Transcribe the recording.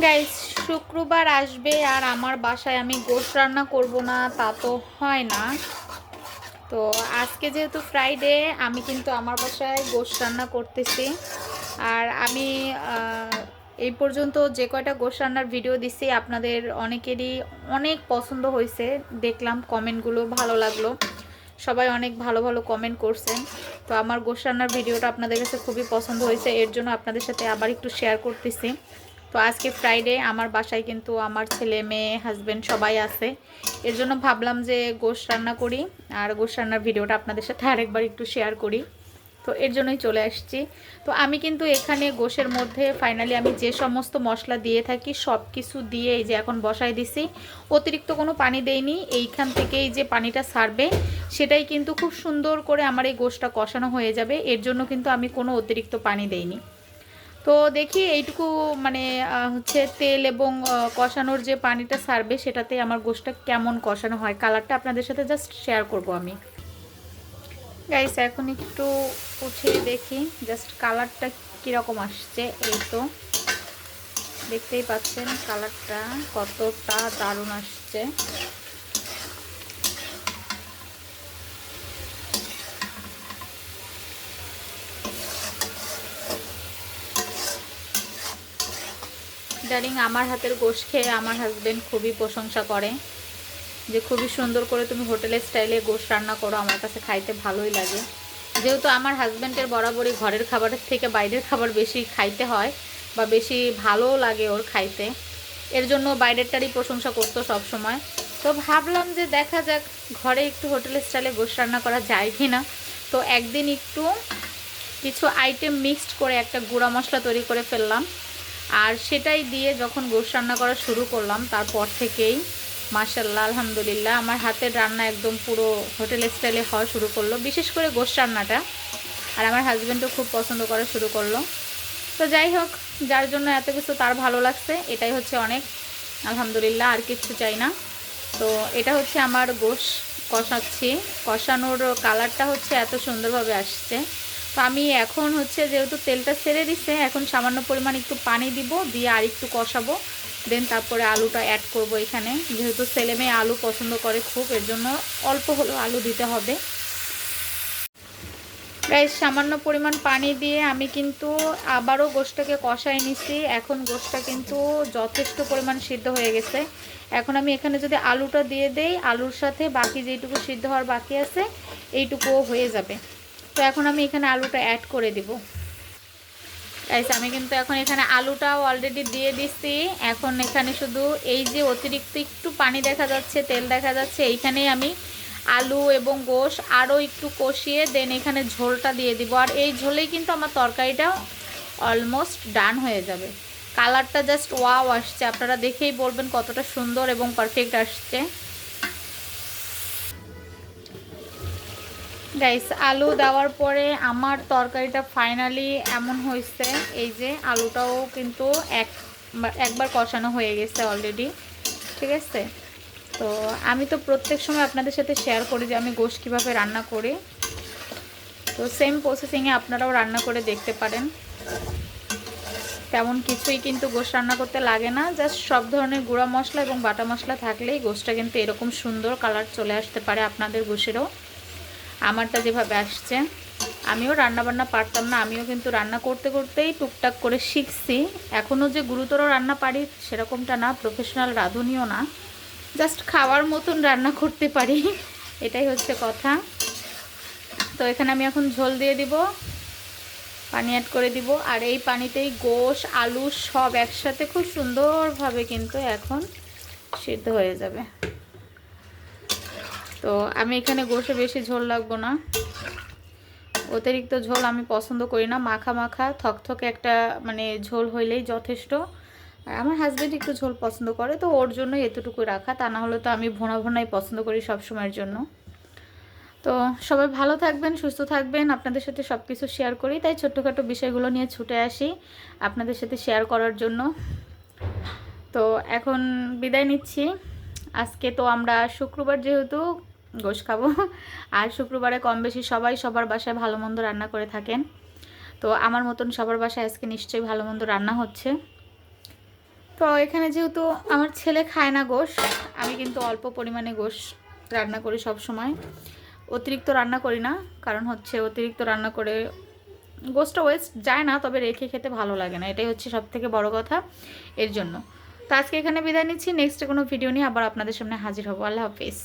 Guys শুক্রবার আসবে আর আমার বাসায় আমি গোশ রান্না করব না, তা তো হয় না। তো আজকে যেহেতু ফ্রাইডে আমি কিন্তু আমার বাসায় গোশ রান্না করতেছি। আর আমি এই পর্যন্ত যে কয়টা গোশ রান্নার ভিডিও দিছি, আপনাদের অনেকেরই অনেক পছন্দ হয়েছে। দেখলাম কমেন্টগুলো ভালো লাগল। সবাই অনেক ভালো ভালো কমেন্ট করছেন। তো আমার গোশ রান্নার ভিডিওটা আপনাদের কাছে খুবই পছন্দ হয়েছে, এর জন্য আপনাদের সাথে আবার একটু শেয়ার করতেছি। তো আজকে ফ্রাইডে আমার বাসায় কিন্তু আমার ছেলে, মেয়ে হাজব্যান্ড সবাই আছে। এর জন্য ভাবলাম যে গোশ রান্না করি আর গোশ রান্নার ভিডিওটা আপনাদের সাথে আরেকবার একটু শেয়ার করি। তো এর জন্যই চলে আসছি। তো আমি কিন্তু এখানে গোশের মধ্যে ফাইনালি আমি যে সমস্ত মশলা দিয়ে থাকি সব কিছু দিয়ে এই যে এখন বসায় দিছি, অতিরিক্ত কোনো পানি দেইনি। এইখান থেকেই যে পানিটা সারবে, সেটাই কিন্তু খুব সুন্দর করে আমার এই গোশটা কষানো হয়ে যাবে। এর জন্য কিন্তু আমি কোনো অতিরিক্ত পানি দেইনি। তো দেখি এইটুকু মানে হচ্ছে তেল এবং কষানোর যে পানিটা সারবে, সেটাতে আমার গোশটা কেমন কষানো হয়। কালারটা আপনাদের সাথে জাস্ট শেয়ার করব আমি। গাইস এখন একটু উঠিয়ে দেখি জাস্ট কালারটা কীরকম আসছে। এই তো, দেখতেই পাচ্ছেন কালারটা কতটা দারুণ আসছে। ডার্লিং আমার হাতের গোশ খেয়ে আমার হাজব্যান্ড খুবই প্রশংসা করে। যে খুবই সুন্দর করে তুমি হোটেলের স্টাইলে গোশ রান্না করো, আমার কাছে খাইতে ভালোই লাগে। যেহেতু আমার হাজব্যান্ডের বরাবরই ঘরের খাবারের থেকে বাইরের খাবার বেশি খাইতে হয় বা বেশি ভালোও লাগে ওর খাইতে, এর জন্য বাইরেরটারই প্রশংসা করতো সব সময় তো ভাবলাম যে দেখা যাক, ঘরে একটু হোটেলের স্টাইলে গোশ রান্না করা যায় কি না তো একদিন একটু কিছু আইটেম মিক্সড করে একটা গুঁড়া মশলা তৈরি করে ফেললাম। আর সেটাই দিয়ে যখন গোশ রান্না করা শুরু করলাম, তারপর থেকেই মার্শাল্লাহ আলহামদুলিল্লাহ, আমার হাতের রান্না একদম পুরো হোটেল স্টাইলে হওয়া শুরু করল, বিশেষ করে গোশ রান্নাটা। আর আমার হাজব্যান্ডও খুব পছন্দ করা শুরু করল। তো যাই হোক, যার জন্য এত কিছু তার ভালো লাগছে, এটাই হচ্ছে অনেক। আলহামদুলিল্লাহ, আর কিচ্ছু চাই না। তো এটা হচ্ছে আমার গোশ কষাচ্ছি। কষানোর কালারটা হচ্ছে এত সুন্দরভাবে আসছে। তো আমি এখন হচ্ছে যেহেতু তেলটা ছেড়ে দিচ্ছে এখন সামান্য পরিমাণ একটু পানি দিব, দিয়ে আর একটু কষাবো। দেন তারপরে আলুটা অ্যাড করব এখানে। যেহেতু ছেলে মেয়ে আলু পছন্দ করে খুব, এর জন্য অল্প হলেও আলু দিতে হবে। প্রায় সামান্য পরিমাণ পানি দিয়ে আমি কিন্তু আবারও গোশটাকে কষাই নিছি। এখন গোশটা কিন্তু যথেষ্ট পরিমাণ সিদ্ধ হয়ে গেছে। এখন আমি এখানে যদি আলুটা দিয়ে দেই, আলুর সাথে বাকি যেইটুকু সিদ্ধ হওয়ার বাকি আছে, এইটুকুও হয়ে যাবে। তো এখন আমি এখানে আলুটা অ্যাড করে দিব। গাইস আমি কিন্তু এখন এখানে আলুটাও অলরেডি দিয়ে দিচ্ছি। এখন এখানে শুধু এই যে অতিরিক্ত একটু পানি দেখা যাচ্ছে, তেল দেখা যাচ্ছে, এইখানেই আমি আলু এবং গোশ আরও একটু কষিয়ে দেন এখানে ঝোলটা দিয়ে দিব। আর এই ঝোলেই কিন্তু আমার তরকারিটা অলমোস্ট ডান হয়ে যাবে। কালারটা জাস্ট ওয়াও আসছে। আপনারা দেখেই বলবেন কতটা সুন্দর এবং পারফেক্ট আসছে। গাইস আলু দেওয়ার পরে আমার তরকারিটা ফাইনালি এমন হয়েছে, এই যে আলুটাও কিন্তু এক, একবার কষানো হয়ে গেছে অলরেডি ঠিক আছে? তো আমি তো প্রত্যেক সময় আপনাদের সাথে শেয়ার করি যে আমি গোশ কীভাবে রান্না করি। তো সেম প্রসেসিংয়ে আপনারাও রান্না করে দেখতে পারেন। তেমন কিছুই কিন্তু গোশ রান্না করতে লাগে না জাস্ট সব ধরনের গুঁড়া মশলা এবং বাটা মশলা থাকলেই গোশটা কিন্তু এরকম সুন্দর কালার চলে আসতে পারে আপনাদের গোশেরও। আমারটা যেভাবে আসছে, আমিও রান্না বান্না পারতাম না, আমিও কিন্তু রান্না করতে করতেই টুকটাক করে শিখছি। এখনও যে গুরুতর রান্না পারি সেরকমটা না প্রফেশনাল রাঁধুনিও না। জাস্ট খাওয়ার মতন রান্না করতে পারি, এটাই হচ্ছে কথা। তো এখানে আমি এখন ঝোল দিয়ে দিব, পানি অ্যাড করে দিব, আর এই পানিতেই গোশ, আলু সব একসাথে খুব সুন্দরভাবে কিন্তু এখন সিদ্ধ হয়ে যাবে। তো আমি এখানে গোশে বেশি ঝোল লাগবো না। অতিরিক্ত ঝোল আমি পছন্দ করি না। মাখা মাখা, থকথকে একটা মানে ঝোল হইলেই যথেষ্ট। আর আমার হাজব্যান্ড একটু ঝোল পছন্দ করে, তো ওর জন্য এতটুকু রাখা। তা না হলে তো আমি ভোনা ভোনাই পছন্দ করি সব সময়ের জন্য। তো সবাই ভালো থাকবেন, সুস্থ থাকবেন। আপনাদের সাথে সব কিছু শেয়ার করি। তাই ছোট্টখাটো বিষয়গুলো নিয়ে ছুটে আসি আপনাদের সাথে শেয়ার করার জন্য। তো এখন বিদায় নিচ্ছি। আজকে তো আমরা শুক্রবার যেহেতু গোশ খাব। আর শুক্রবারে কম বেশি সবাই সবার বাসায় ভালো মন্দ রান্না করে থাকেন। তো আমার মতন সবার বাসায় আজকে নিশ্চয়ই ভালো মন্দ রান্না হচ্ছে। তো এখানে যেহেতু আমার ছেলে খায় না গোশ, আমি কিন্তু অল্প পরিমাণে গোশ রান্না করি সব সময়। অতিরিক্ত রান্না করি না, কারণ হচ্ছে অতিরিক্ত রান্না করে গোশটা ওয়েস্ট যায় না, তবে রেখে খেতে ভালো লাগে না। এটাই হচ্ছে সব থেকে বড় কথা এর জন্য। তো আজকে এখানে বিদায় নিচ্ছি নেক্সট কোনো ভিডিও নিয়ে আবার আপনাদের সামনে হাজির হব। আল্লাহ হাফিজ।